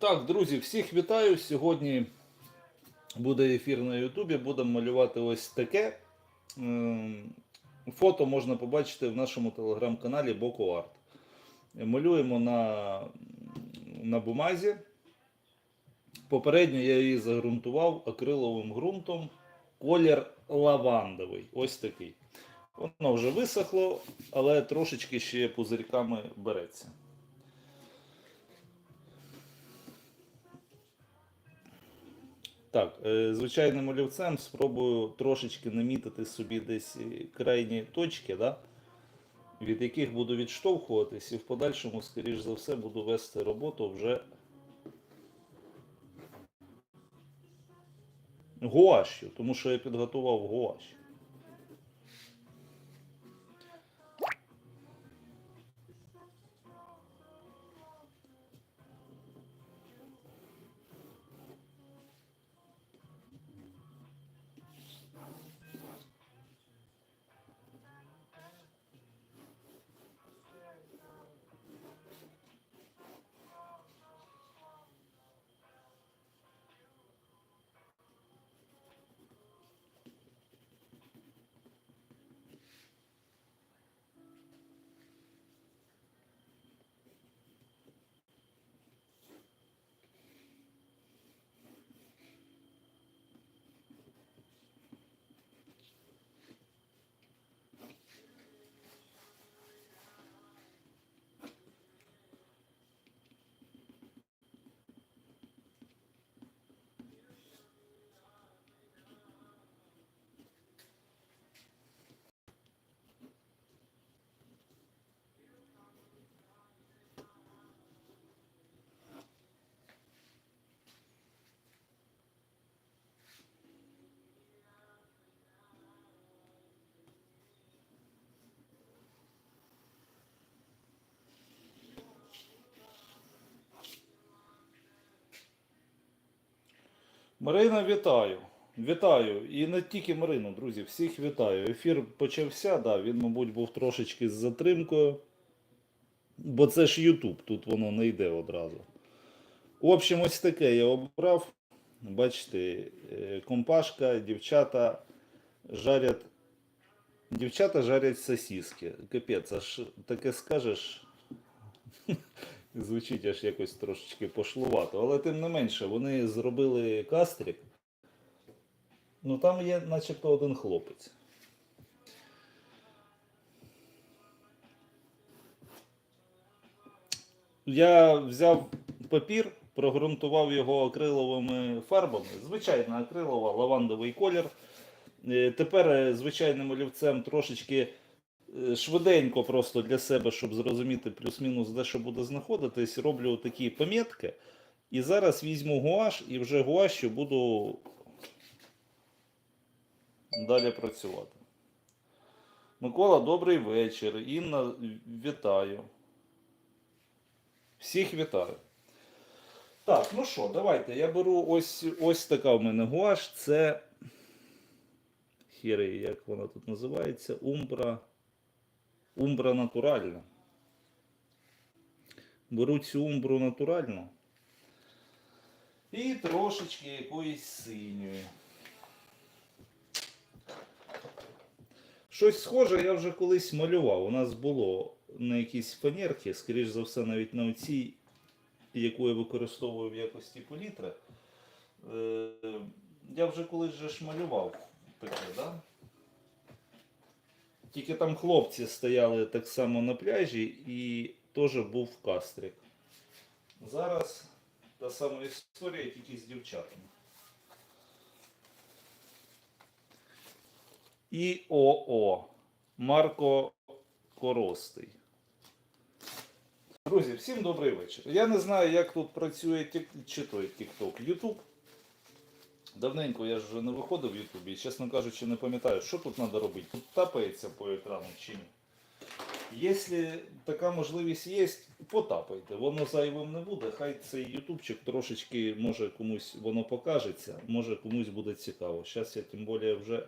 Так, друзі, всіх вітаю. Сьогодні буде ефір на Ютубі. Будемо малювати ось таке. Ем, Фото можна побачити в нашому телеграм-каналі Боко Арт. Малюємо на, на бумазі. Попередньо я її загрунтував акриловим ґрунтом. Колір лавандовий. Ось такий. Воно вже висохло, але трошечки ще пузирьками береться. Так, е, звичайним олівцем спробую трошечки намітити собі десь е, крайні точки, да? від яких буду відштовхуватись, і в подальшому, скоріш за все, буду вести роботу вже гуашю, тому що я підготував гуаш. Марина, вітаю. Вітаю. І не тільки Марину, друзі, всіх вітаю. Ефір почався, да, він, мабуть, був трошечки з затримкою. Бо це ж Ютуб, тут воно не йде одразу. В общем, ось таке я обрав. Бачите, е, компашка, дівчата жарять. Дівчата жарять сосиски. Капець, аж таке скажеш. Звучить аж якось трошечки пошлувато. Але тим не менше, вони зробили кастрік. Ну там є начебто один хлопець. Я взяв папір, прогрунтував його акриловими фарбами. Звичайна акрилова, лавандовий колір. Е, Тепер е, звичайним олівцем трошечки швиденько просто для себе, щоб зрозуміти плюс-мінус, де що буде знаходитись, роблю такі помітки. І зараз візьму гуаш і вже гуашю буду далі працювати. Микола, добрий вечір. Інна, вітаю. Всіх вітаю. Так, ну що, давайте. Я беру ось ось така в мене гуаш. Це. Хіри, як вона тут називається? Умбра. Умбра натуральна. Беру цю умбру натуральну. І трошечки якоїсь синьої. Щось схоже я вже колись малював. У нас було на якійсь фанерці, скоріш за все, навіть на оцій, яку я використовую в якості палітри. Е, Я вже колись же ж малював таке, да? Тільки там хлопці стояли так само на пляжі і теж був кастрик. Зараз та сама історія, тільки з дівчатами. І ОО Марко Коростий. Друзі, всім добрий вечір. Я не знаю, як тут працює тік... чи той TikTok, YouTube. Давненько я ж вже не виходив в Ютубі чесно кажучи, не пам'ятаю, що тут треба робити. Тут тапається по екрану чи ні. Якщо така можливість є, потапайте. Воно зайвим не буде. Хай цей ютубчик трошечки, може комусь воно покажеться, може комусь буде цікаво. Зараз я тим більше вже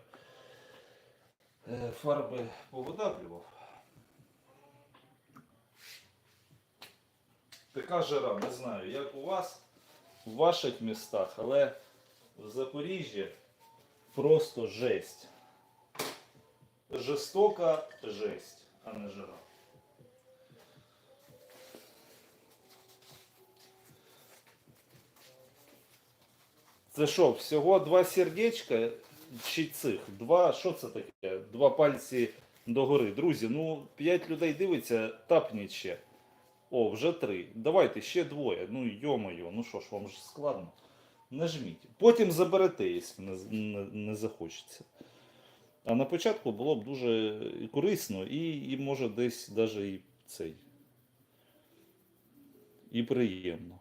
е, фарби повидаплював. Така жара, не знаю, як у вас. в ваших містах, але в Запоріжжі просто жесть. Жестока жесть, а не жара. Це що, всього два сердечка чи цих? Два, що це таке? Два пальці догори. Друзі, ну п'ять людей дивиться, тапніть ще. О, вже три. Давайте ще двоє. Ну йо-моє, ну що ж, вам ж складно. Нажміть. Потім заберете, якщо не, не, не захочеться. А на початку було б дуже корисно і, і може десь навіть і цей. І приємно.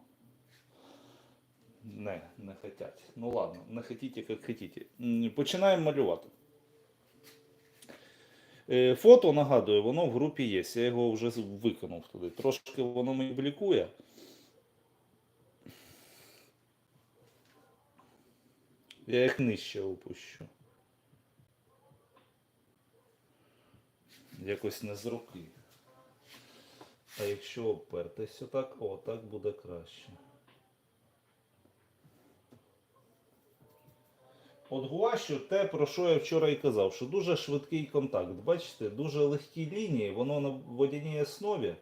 Не, не хотять. Ну ладно, не хотіть, як хотіте. М, Починаємо малювати. Е, Фото, нагадую, воно в групі є. Я його вже виконав туди. Трошки воно мені блікує. Я їх нижче опущу. Якось не з руки. А якщо опертись отак, о, так буде краще. От гуашю те, про що я вчора і казав, що дуже швидкий контакт. Бачите, дуже легкі лінії, воно на водяній основі.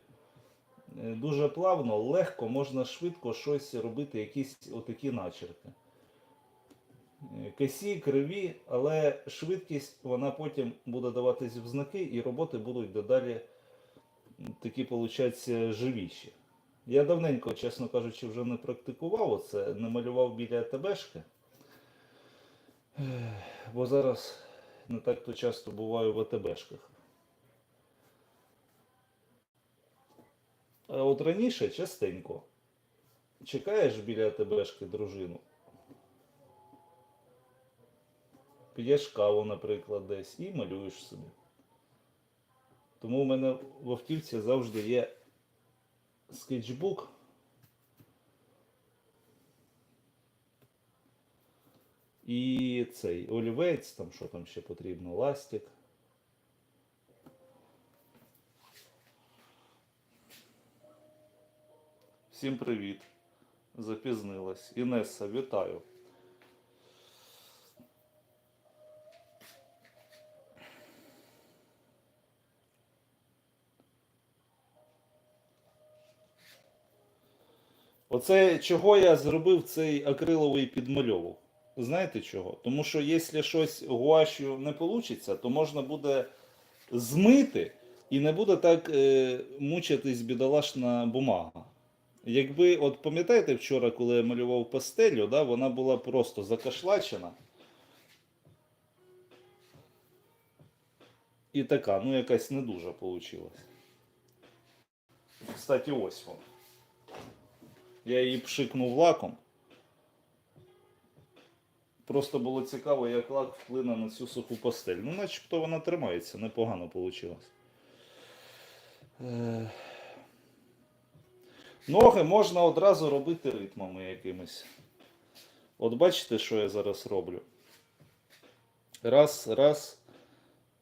е, Дуже плавно, легко, можна швидко щось робити, якісь отакі начерки. Косі, криві, але швидкість вона потім буде даватись в знаки, і роботи будуть дедалі такі, виходить, живіші. Я давненько, чесно кажучи, вже не практикував оце, не малював біля АТБшки. Бо зараз не так то часто буваю в АТБшках. А от раніше частенько чекаєш біля АТБшки дружину. П'єш каву, наприклад, десь і малюєш собі. Тому в мене в автівці завжди є скетчбук. І цей олівець, там що там ще потрібно, ластик. Всім привіт. Запізнилась. Інеса, вітаю. Оце чого я зробив цей акриловий підмальовок. Знаєте чого? Тому що якщо щось гуашю не вийде, то можна буде змити і не буде так е, мучитись бідолашна бумага. Якби, от пам'ятаєте вчора, коли я малював пастелю, да, вона була просто закашлачена. І така, ну якась не дуже вийшла. Кстати, ось вона. Я її пшикнув лаком. Просто було цікаво, як лак вплине на цю суху пастель. Ну, начебто вона тримається, непогано вийшло. Ноги можна одразу робити ритмами якимись. От бачите, що я зараз роблю? Раз, раз.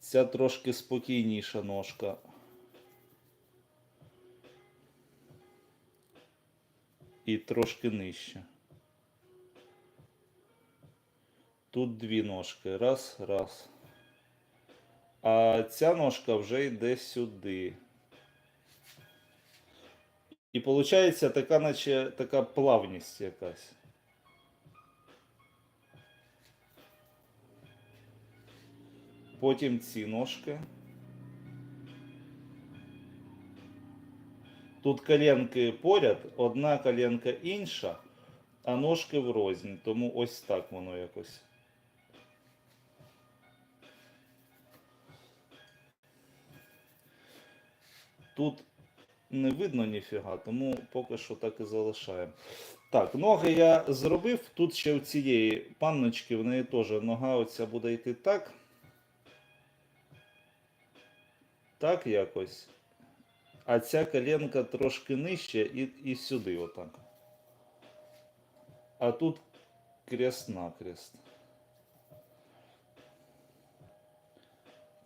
Ця трошки спокійніша ножка. І трошки нижче. Тут дві ножки. Раз, раз. А ця ножка вже йде сюди. І виходить така, наче така плавність якась. Потім ці ножки. Тут коленки поряд, одна коленка інша, а ножки врознь. Тому ось так воно якось. Тут не видно ніфіга, тому поки що так і залишаємо. Так, ноги я зробив. Тут ще у цієї панночки, в неї теж нога оця буде йти так. Так якось. А ця коленка трошки нижче і, і сюди отак. А тут крест накрест.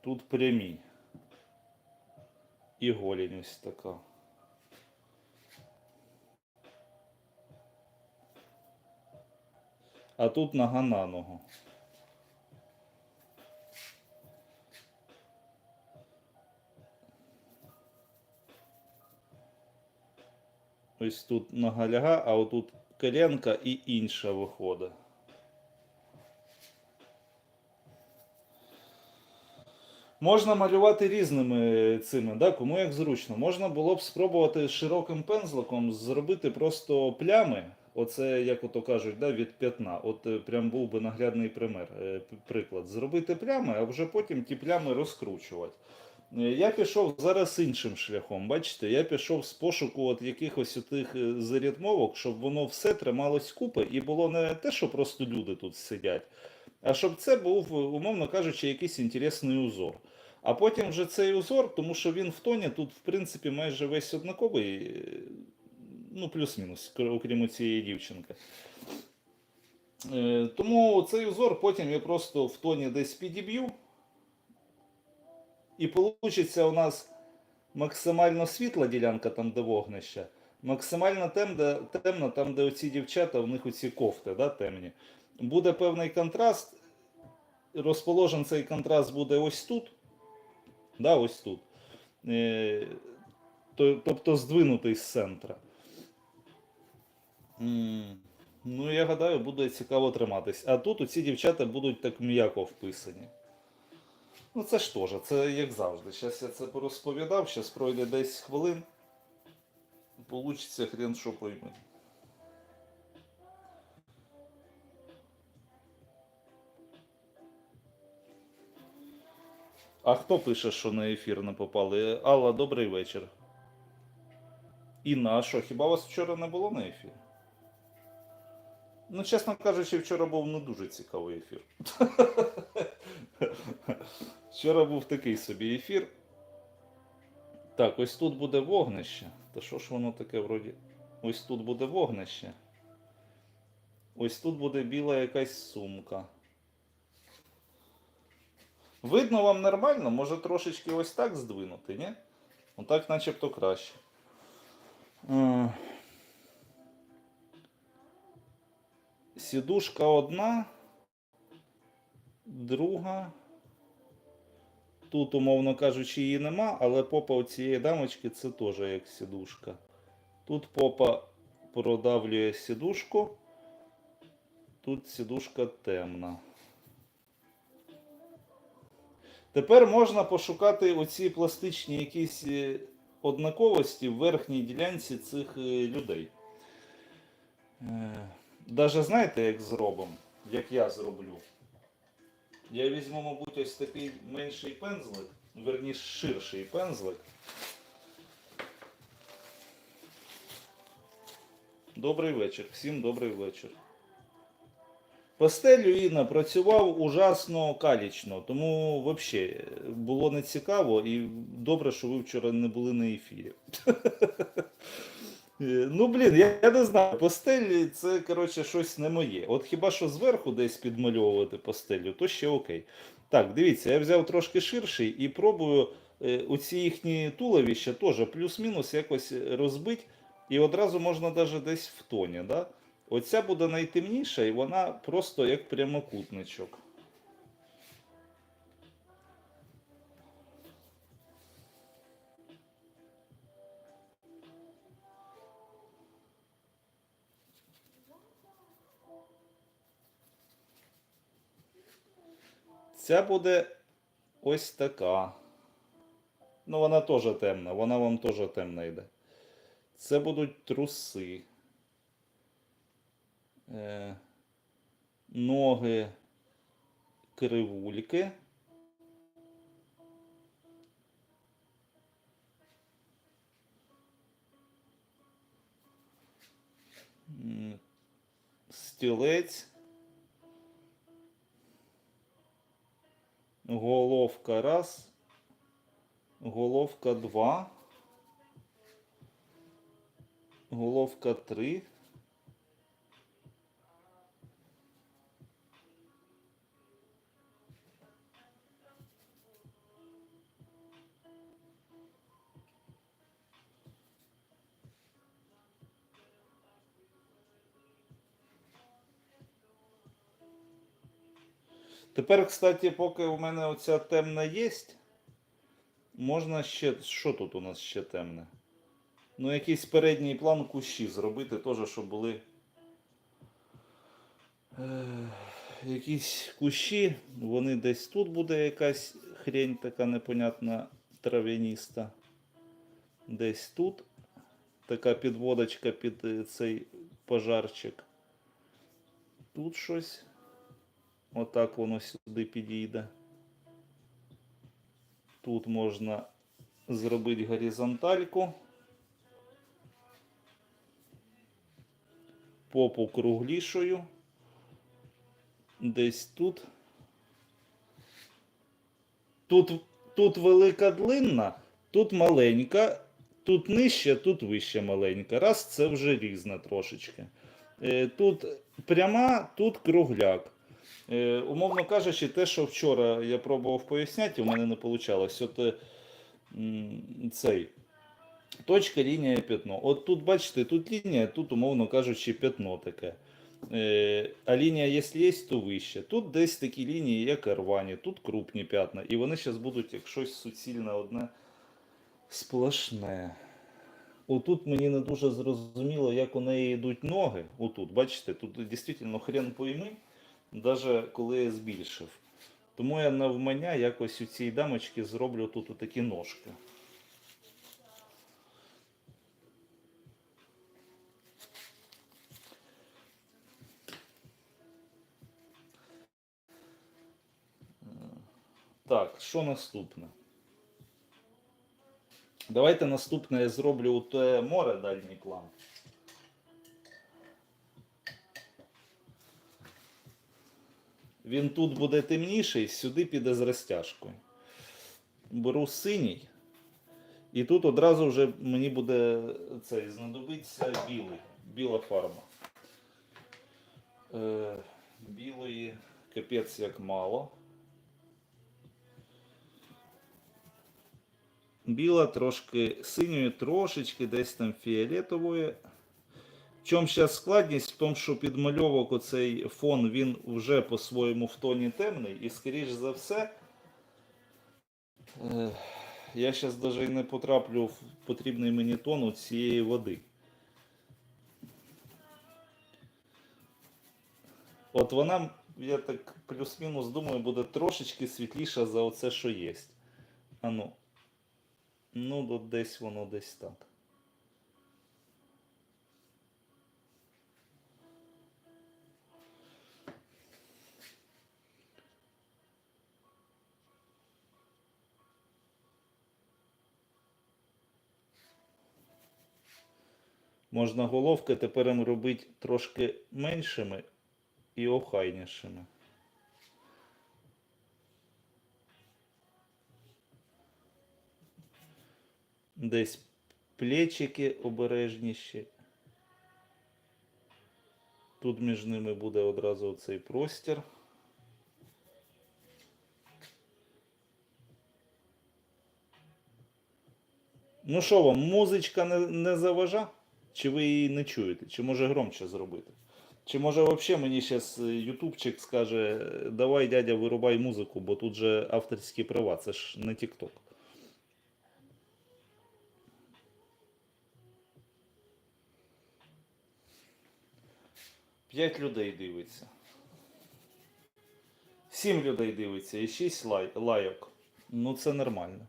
Тут прямі. І голень ось така. а тут нога на ногу. Ось тут нога ляга, а отут коленка і інша виходить. Можна малювати різними цими, да? кому як зручно. Можна було б спробувати широким пензликом зробити просто плями. Оце, як ото кажуть, да, від п'ятна. От е, прям був би наглядний пример, е, приклад. Зробити плями, а вже потім ті плями розкручувати. Е, Я пішов зараз іншим шляхом. Бачите, я пішов з пошуку от якихось тих зарядмовок, щоб воно все трималось купи і було не те, що просто люди тут сидять, а щоб це був, умовно кажучи, якийсь інтересний узор. А потім вже цей узор, тому що він в тоні тут, в принципі, майже весь однаковий, е, ну, плюс-мінус, окрім цієї дівчинки. Е, Тому цей узор потім я просто в тоні десь підіб'ю. І вийде у нас максимально світла ділянка, там, де вогнище, максимально темна, темна там, де оці дівчата, в них оці кофти да, темні. Буде певний контраст. Розположен цей контраст буде ось тут. Да, ось тут. Е, то- тобто здвинутий з центра. Ну, я гадаю, буде цікаво триматись. А тут оці дівчата будуть так м'яко вписані. Ну, це ж теж, це як завжди. Зараз я це порозповідав, зараз пройде 10 хвилин. Получиться хрен що пойме. А хто пише, що на ефір не попали? Алла, добрий вечір. Інна, а що, хіба вас вчора не було на ефірі? Ну, чесно кажучи, вчора був не дуже цікавий ефір. Вчора був такий собі ефір. Так, ось тут буде вогнище. Та що ж воно таке вроді? Ось тут буде вогнище. Ось тут буде біла якась сумка. Видно вам нормально? Може трошечки ось так здвинути, ні? Отак начебто краще. Е, Сідушка одна, друга. Тут, умовно кажучи, її нема, але попа у цієї дамочки це теж як сідушка. Тут попа продавлює сідушку, тут сідушка темна. Тепер можна пошукати оці пластичні якісь е, однаковості в верхній ділянці цих е, людей. Е, Даже знаєте, як зробимо, як я зроблю. Я візьму, мабуть, ось такий менший пензлик, верніше ширший пензлик. Добрий вечір. Всім добрий вечір. Пастелю Інна працював ужасно калічно, тому взагалі було не цікаво і добре, що ви вчора не були на ефірі. Е, Ну, блін, я, я не знаю, пастелі це, коротше, щось не моє. От хіба що зверху десь підмальовувати пастелю, то ще окей. Так, дивіться, я взяв трошки ширший і пробую е, оці їхні туловища теж плюс-мінус якось розбити. І одразу можна навіть десь в тоні. Да? Оця буде найтемніша, і вона просто як прямокутничок. Ця буде ось така. Ну, вона теж темна, вона вам теж темна йде. Це будуть труси. Е, ноги кривульки. Стілець. Головка раз. Головка два. Головка три. Тепер, кстати, поки у мене оця темна є, можна ще. Що тут у нас ще темне? Ну, якийсь передній план кущі зробити, теж, щоб були. Е, якісь кущі, вони десь тут буде якась хрень така непонятна трав'яніста. Десь тут така підводочка під е, цей пожарчик. Тут щось. Отак воно сюди підійде. Тут можна зробити горизонтальку. Попу круглішою. Десь тут. Тут, тут велика длинна, тут маленька, тут нижче, тут вище маленька. Раз це вже різне трошечки. Е, Тут пряма, тут кругляк. Е, Умовно кажучи, те, що вчора я пробував поясняти, у мене не вийшло. От е, цей. Точка, лінія, п'ятно. От тут, бачите, тут лінія, тут, умовно кажучи, п'ятно таке. Е, А лінія, якщо є, то вище. Тут десь такі лінії, як рвані, тут крупні п'ятна. І вони зараз будуть як щось суцільне одне сплошне. Отут мені не дуже зрозуміло, як у неї йдуть ноги. Отут, бачите, тут дійсно хрен пойми, навіть коли я збільшив. Тому я навмання якось у цій дамочці зроблю тут такі ножки. Так, що наступне? Давайте наступне я зроблю у те море дальній план. Він тут буде темніший, сюди піде з розтяжкою. Беру синій. І тут одразу вже мені буде цей знадобиться білий, біла фарба. Е, білої капець як мало. Біла, трошки синьої, трошечки десь там фіолетової. В чому зараз складність? В тому, що підмальовок оцей фон він вже по-своєму в тоні темний, і, скоріш за все, е, я зараз навіть не потраплю в потрібний мені тон у цієї води. От вона, я так плюс-мінус думаю, буде трошечки світліша за оце, що є. А ну. Ну, десь воно десь так. Можна головки тепер робити трошки меншими і охайнішими. Десь плечики обережніші. Тут між ними буде одразу цей простір. Ну що вам, музичка не, не заважа? Чи ви її не чуєте? Чи може громче зробити? Чи може взагалі мені зараз ютубчик скаже, давай, дядя, вирубай музику, бо тут же авторські права, це ж не TikTok. П'ять людей дивиться. Сім людей дивиться і шість лай, лайок. Ну це нормально.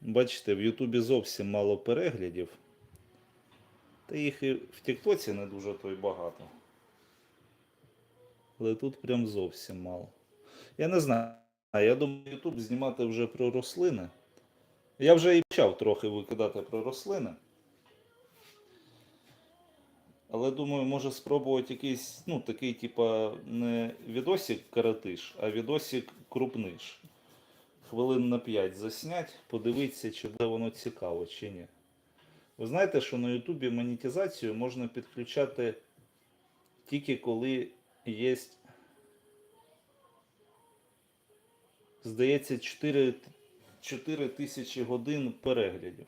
Бачите, в Ютубі зовсім мало переглядів. Та їх і в Тіктоці не дуже то й багато. Але тут прям зовсім мало. Я не знаю. Я думаю, Ютуб знімати вже про рослини. Я вже і почав трохи викидати про рослини. Але думаю, може спробувати якийсь, ну, такий, типа, не відосик каратиш, а відосик крупниш. Хвилин на 5 заснять, подивитися, чи буде воно цікаво, чи ні. Ви знаєте, що на Ютубі монетизацію можна підключати тільки коли є, здається, 4, 4 тисячі годин переглядів.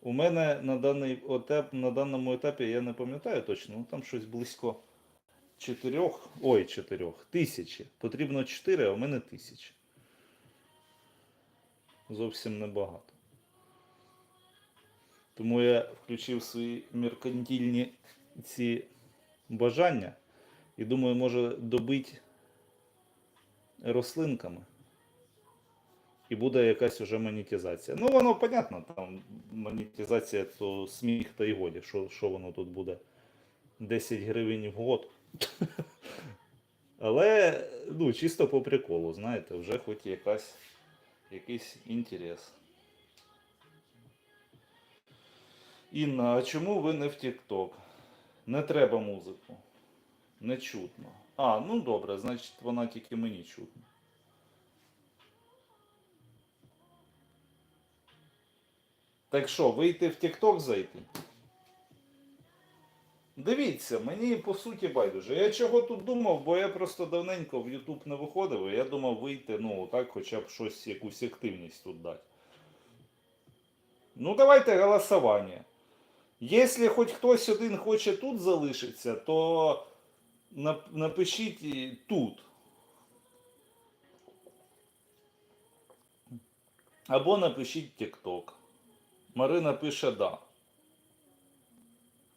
У мене на, даний на даному етапі я не пам'ятаю точно, ну там щось близько чотирьох, ой, чотирьох, тисячі. Потрібно чотири, а у мене тисячі. Зовсім небагато. Тому я включив свої меркантильні ці бажання і думаю, може добити рослинками. І буде якась уже монетизація. Ну, воно понятно, там монетизація то сміх та й годі. Що, що воно тут буде? 10 гривень в год. Але ну, чисто по приколу, знаєте, вже хоч якась, якийсь інтерес. Інна, а чому ви не в TikTok? Не треба музику. Не чутно. А, ну добре, значить вона тільки мені чутна. Так що, вийти в TikTok зайти? Дивіться, мені по суті байдуже. Я чого тут думав, бо я просто давненько в YouTube не виходив, і я думав вийти, ну, так, хоча б щось, якусь активність тут дати. Ну, давайте голосування. Якщо хоч хтось один хоче тут залишитися, то напишіть тут. Або напишіть TikTok. Марина пише да.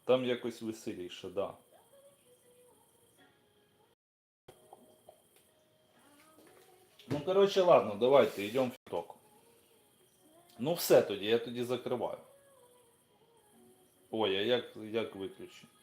Там якось веселіше, да. Ну, коротше, ладно, давайте йдемо в ток. Ну все тоді, я тоді закриваю. Ой, а як, як виключити?